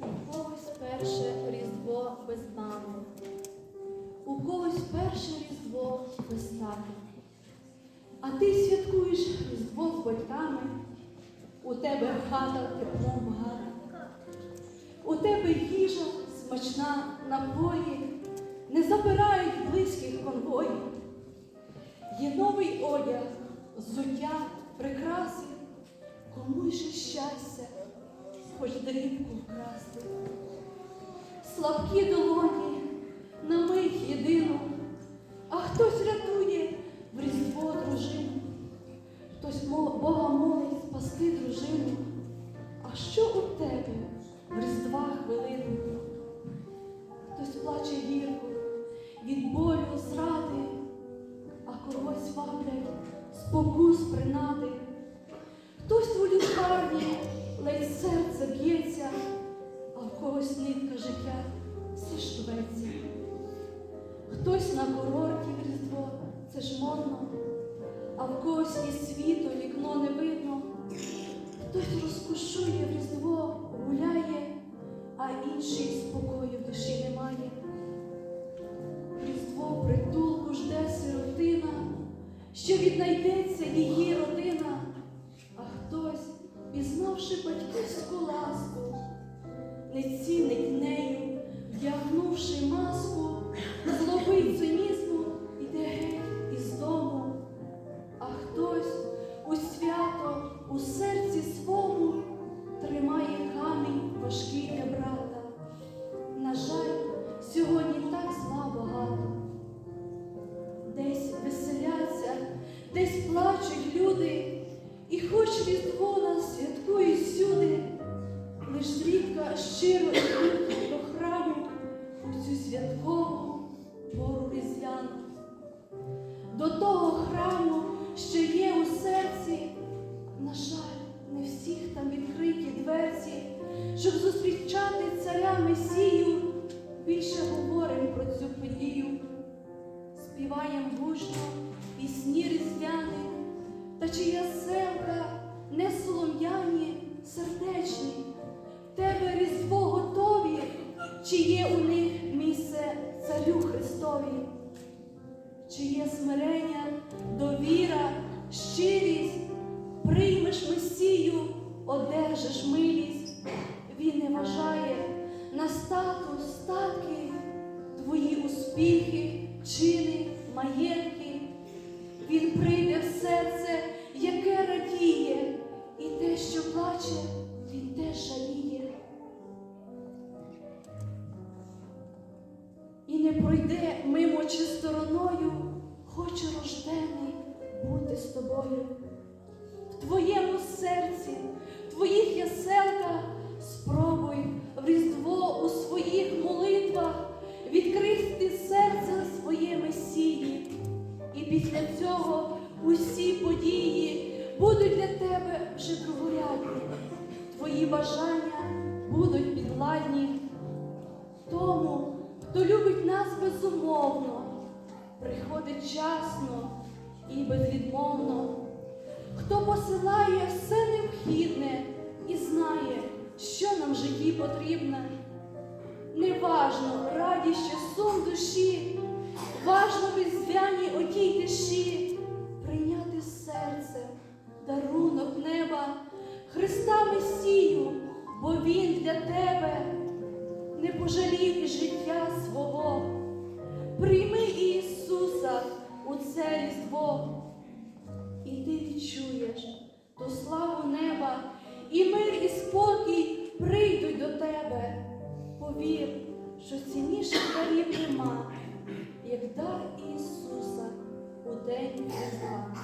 Когось перше різдво без мами, у когось перше різдво без тата. А ти святкуєш різдво з батьками, у тебе хата теплом багата, у тебе їжа смачна напої, не забирають близьких конвоїв. Є новий одяг, взуття, прикраси, кому ж щастя, хоч дрібку вкрасти. Слабкі долоні на мить єдину, а хтось рятує в різдво дружину, хтось Бога молить спасти дружину. А що у тебе в різдва хвилину? Хтось плаче гірко від болю зради, а когось ваблять спокус принади. Хтось у лікарні життя все шветься. Хтось на курорті в Різдво, це ж модно, а в когось із світу вікно не видно. Хтось розкошує в Різдво, гуляє, а інший спокою в душі немає. Різдво притулку жде сиротина, що віднайдеться її родина, а хтось, пізнавши батьківську ласку, не цінить вдягнувши маску, зловить цинізму, іде геть із дому, а хтось у свято у серці свому тримає камінь важкий для брата. На жаль, сьогодні так зла багато. Десь веселяться, десь плачуть люди, і хоч різдво нас святкують всюди, лиш зрідка щиро цю святкову пору різдвяну. До того храму, що є у серці, на жаль, не всіх там відкриті дверці, щоб зустрічати царя Месію, більше говоримо про цю подію. Співаєм гучно пісні різдвяні, та чия селка не солом'яні, сердечні, тебе різдво готові, чи є у них царю Христові, чи є смирення, довіра, щирість, приймеш Месію, одержиш милість, він не вважає на статус, статки, твої успіхи, чини, маєтки. Він прийде І не пройде мимо чи стороною, хоче рождений бути з тобою. В твоєму серці, в твоїх яселках спробуй в різдво у своїх молитвах відкрити серце своє Месії. І після цього усі події будуть для тебе вже другорядні. Твої бажання будуть підладні. Тому, хто любить нас безумовно, приходить часно і безвідмовно, хто посилає все необхідне і знає, що нам в житті потрібно. Неважно, радість чи сум душі, важно в різдвяній отій тиші відчуєш то славу неба, і мир, і спокій прийдуть до тебе. Повір, що цінніше дарів нема, як дар Ісуса у день Різдва.